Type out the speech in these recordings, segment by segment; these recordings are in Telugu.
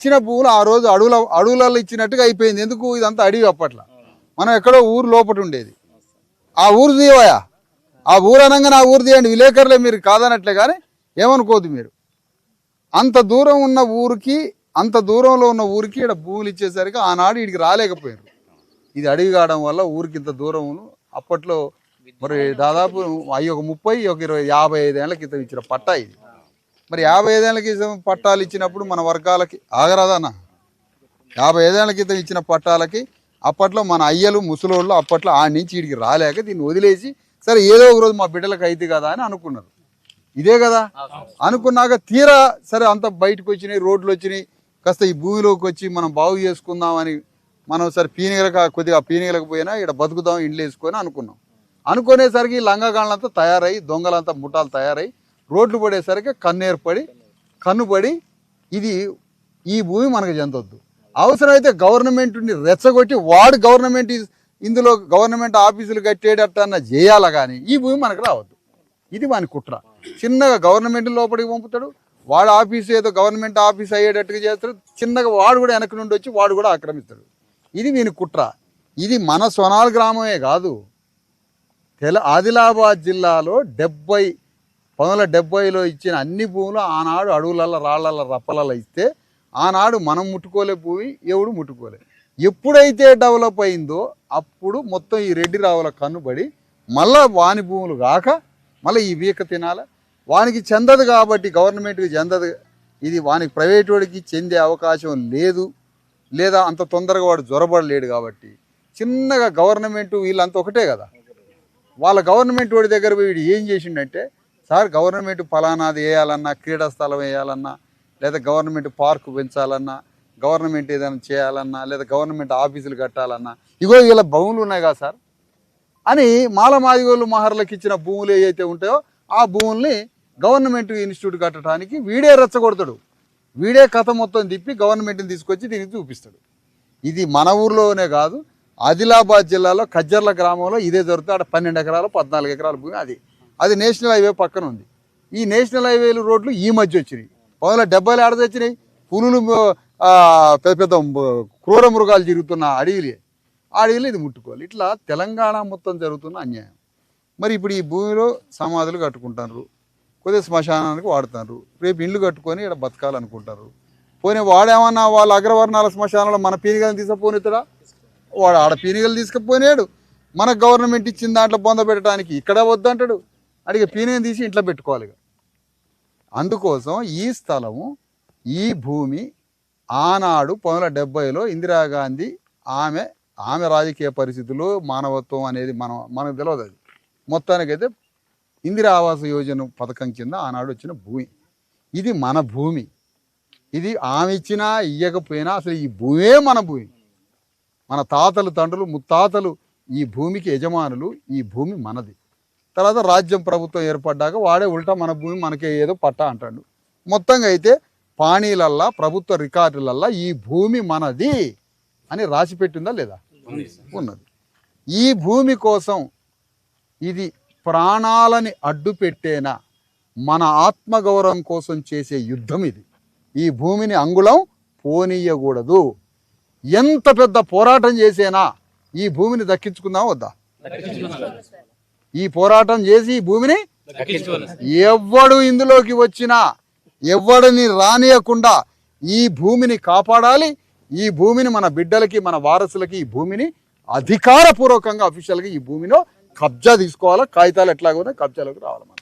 ఇచ్చిన పువ్వులు ఆ రోజు అడవుల అడవులలో ఇచ్చినట్టుగా అయిపోయింది. ఎందుకు? ఇదంతా అడవి అప్పట్లో. మనం ఎక్కడో ఊరు లోపల ఉండేది. ఆ ఊరు తీయవయా ఆ ఊరు అనగానే ఆ ఊరు తీయండి. విలేకరులే మీరు కాదనట్లే కానీ ఏమనుకోదు మీరు. అంత దూరం ఉన్న ఊరికి అంత దూరంలో ఉన్న ఊరికి ఇక్కడ భూములు ఇచ్చేసరికి ఆనాడు వీడికి రాలేకపోయారు. ఇది అడవి కావడం వల్ల ఊరికి ఇంత దూరం అప్పట్లో మరి దాదాపు అవి ఒక ముప్పై ఒక ఇరవై యాభై ఐదేళ్ళ క్రితం ఇచ్చిన పట్టా ఇది. మరి యాభై ఐదేళ్ళ క్రితం పట్టాలు ఇచ్చినప్పుడు మన వర్గాలకి ఆగరాదన్న. యాభై ఐదేళ్ళ క్రితం ఇచ్చిన పట్టాలకి అప్పట్లో మన అయ్యలు ముసలోళ్ళు అప్పట్లో ఆ నుంచి వీడికి రాలేక దీన్ని వదిలేసి సరే ఏదో ఒక రోజు మా బిడ్డలకు అయితే కదా అని అనుకున్నారు. ఇదే కదా? అనుకున్నాక తీరా సరే అంత బయటకు వచ్చినాయి రోడ్లు వచ్చినాయి కాస్త ఈ భూమిలోకి వచ్చి మనం బాగు చేసుకుందామని మనం సరే పీనిగలకు కొద్దిగా పీనిగలకు పోయినా ఇక్కడ బతుకుదాం ఇండ్లు వేసుకొని అనుకున్నాం. అనుకునేసరికి ఈ లంగగాళ్ళంతా తయారై దొంగలంతా ముఠాలు తయారై రోడ్లు పడేసరికి కన్ను ఏర్పడి కన్నుపడి ఇది ఈ భూమి మనకు చెందొద్దు. అవసరమైతే గవర్నమెంట్ని రెచ్చగొట్టి వాడు గవర్నమెంట్ ఇందులో గవర్నమెంట్ ఆఫీసులు కట్టేటట్టన్న చేయాల కానీ ఈ భూమి మనకు రావద్దు. ఇది వాని కుట్ర. చిన్నగా గవర్నమెంట్ లోపలికి పంపుతాడు వాడు ఆఫీస్ ఏదో గవర్నమెంట్ ఆఫీస్ అయ్యేటట్టుగా చేస్తాడు చిన్నగా వాడు కూడా వెనక నుండి వచ్చి వాడు కూడా ఆక్రమిస్తాడు. ఇది వీని కుట్ర. ఇది మన సొనాల్ గ్రామమే కాదు. తెల ఆదిలాబాద్ జిల్లాలో డెబ్బై పంతొమ్మిది వందల డెబ్బైలో ఇచ్చిన అన్ని భూములు ఆనాడు అడవులల్ల రాళ్ళల్లో రప్పలలో ఇస్తే ఆనాడు మనం ముట్టుకోలే భూమి ఎవడు ముట్టుకోలే. ఎప్పుడైతే డెవలప్ అయిందో అప్పుడు మొత్తం ఈ రెడ్డి రావుల కన్నుబడి మళ్ళా వాని భూములు కాక మళ్ళీ ఈ వీక తినాల? వానికి చెందదు కాబట్టి గవర్నమెంట్కి చెందదు. ఇది వానికి ప్రైవేట్ వాడికి చెందే అవకాశం లేదు. లేదా అంత తొందరగా వాడు జ్వరబడలేడు కాబట్టి. చిన్నగా గవర్నమెంట్ వీళ్ళంతా ఒకటే కదా. వాళ్ళ గవర్నమెంట్ వాడి దగ్గర పోయి వీడు ఏం చేసిండంటే సార్ గవర్నమెంట్ ఫలానాది వేయాలన్నా క్రీడా స్థలం వేయాలన్నా లేదా గవర్నమెంట్ పార్క్ పెంచాలన్నా గవర్నమెంట్ ఏదైనా చేయాలన్నా లేదా గవర్నమెంట్ ఆఫీసులు కట్టాలన్నా ఇగో ఇలా భూములు ఉన్నాయి కదా సార్. అని మాలమాదిగోళ్ళు మహర్లకు ఇచ్చిన భూములు ఏవైతే ఉంటాయో ఆ భూముల్ని గవర్నమెంట్ ఇన్స్టిట్యూట్ కట్టడానికి వీడే రెచ్చగొడతాడు. వీడే కథ మొత్తం తిప్పి గవర్నమెంట్ని తీసుకొచ్చి దీనికి చూపిస్తాడు. ఇది మన ఊర్లోనే కాదు ఆదిలాబాద్ జిల్లాలో కజ్జర్ల గ్రామంలో ఇదే జరుగుతుంది. అక్కడ పన్నెండు ఎకరాలు పద్నాలుగు ఎకరాల భూమి అది. అది నేషనల్ హైవే పక్కన ఉంది. ఈ నేషనల్ హైవేలు రోడ్లు ఈ మధ్య వచ్చినాయి. పదవుల డెబ్బైలు ఆడది వచ్చినాయి పులులు పెద్ద పెద్ద క్రూర మృగాలు తిరుగుతున్న అడవిలే. అడవిలు ఇది ముట్టుకోవాలి. ఇట్లా తెలంగాణ మొత్తం జరుగుతున్న అన్యాయం. మరి ఇప్పుడు ఈ భూమిలో సమాధులు కట్టుకుంటారు కొద్దిగా శ్మశానానికి వాడుతారు రేపు ఇల్లు కట్టుకొని ఇక్కడ బతకాలనుకుంటారు. పోనీ వాడేమన్నా వాళ్ళ అగ్రవర్ణాల శ్మశానంలో మన పీనిగలను తీసుకుపోనిస్తాడా వాడు ఆడ పీనిగలు తీసుకుపోయినాడు. మన గవర్నమెంట్ ఇచ్చిన దాంట్లో బొంద పెట్టడానికి ఇక్కడ వద్దంటాడు. అడిగి పీనేని తీసి ఇంట్లో పెట్టుకోవాలి అందుకోసం ఈ స్థలము ఈ భూమి ఆనాడు పంతొమ్మిది వందల డెబ్బైలో ఇందిరాగాంధీ ఆమె ఆమె రాజకీయ పరిస్థితులు మానవత్వం అనేది మనం మనకు తెలియదు అది. మొత్తానికైతే ఇందిరా ఆవాస యోజన పథకం కింద ఆనాడు వచ్చిన భూమి. ఇది మన భూమి. ఇది ఆమె ఇచ్చినా ఇయ్యకపోయినా అసలు ఈ భూమే మన భూమి. మన తాతలు తండ్రులు ముత్తాతలు ఈ భూమికి యజమానులు ఈ భూమి మనది. తర్వాత రాజ్యం ప్రభుత్వం ఏర్పడ్డాక వాడే ఉల్టా మన భూమి మనకే ఏదో పట్టా అంటాడు. మొత్తంగా అయితే పాణీలల్లా ప్రభుత్వ రికార్డులల్లా ఈ భూమి మనది అని రాసి పెట్టిందా లేదా? ఉన్నది. ఈ భూమి కోసం ఇది ప్రాణాలని అడ్డు పెట్టేనా మన ఆత్మగౌరవం కోసం చేసే యుద్ధం ఇది. ఈ భూమిని అంగుళం పోనీయకూడదు. ఎంత పెద్ద పోరాటం చేసేనా? ఈ భూమిని దక్కించుకుందాం వద్దా? ఈ పోరాటం చేసి ఈ భూమిని ఎవ్వడు ఇందులోకి వచ్చినా ఎవ్వడిని రానియకుండా ఈ భూమిని కాపాడాలి. ఈ భూమిని మన బిడ్డలకి మన వారసులకి ఈ భూమిని అధికారపూర్వకంగా అఫీషియల్గా ఈ భూమిలో కబ్జా తీసుకోవాలా? కాగితాలు ఎట్లాగో కబ్జాలోకి రావాలి మనం?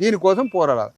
దీనికోసం పోరాడాలి.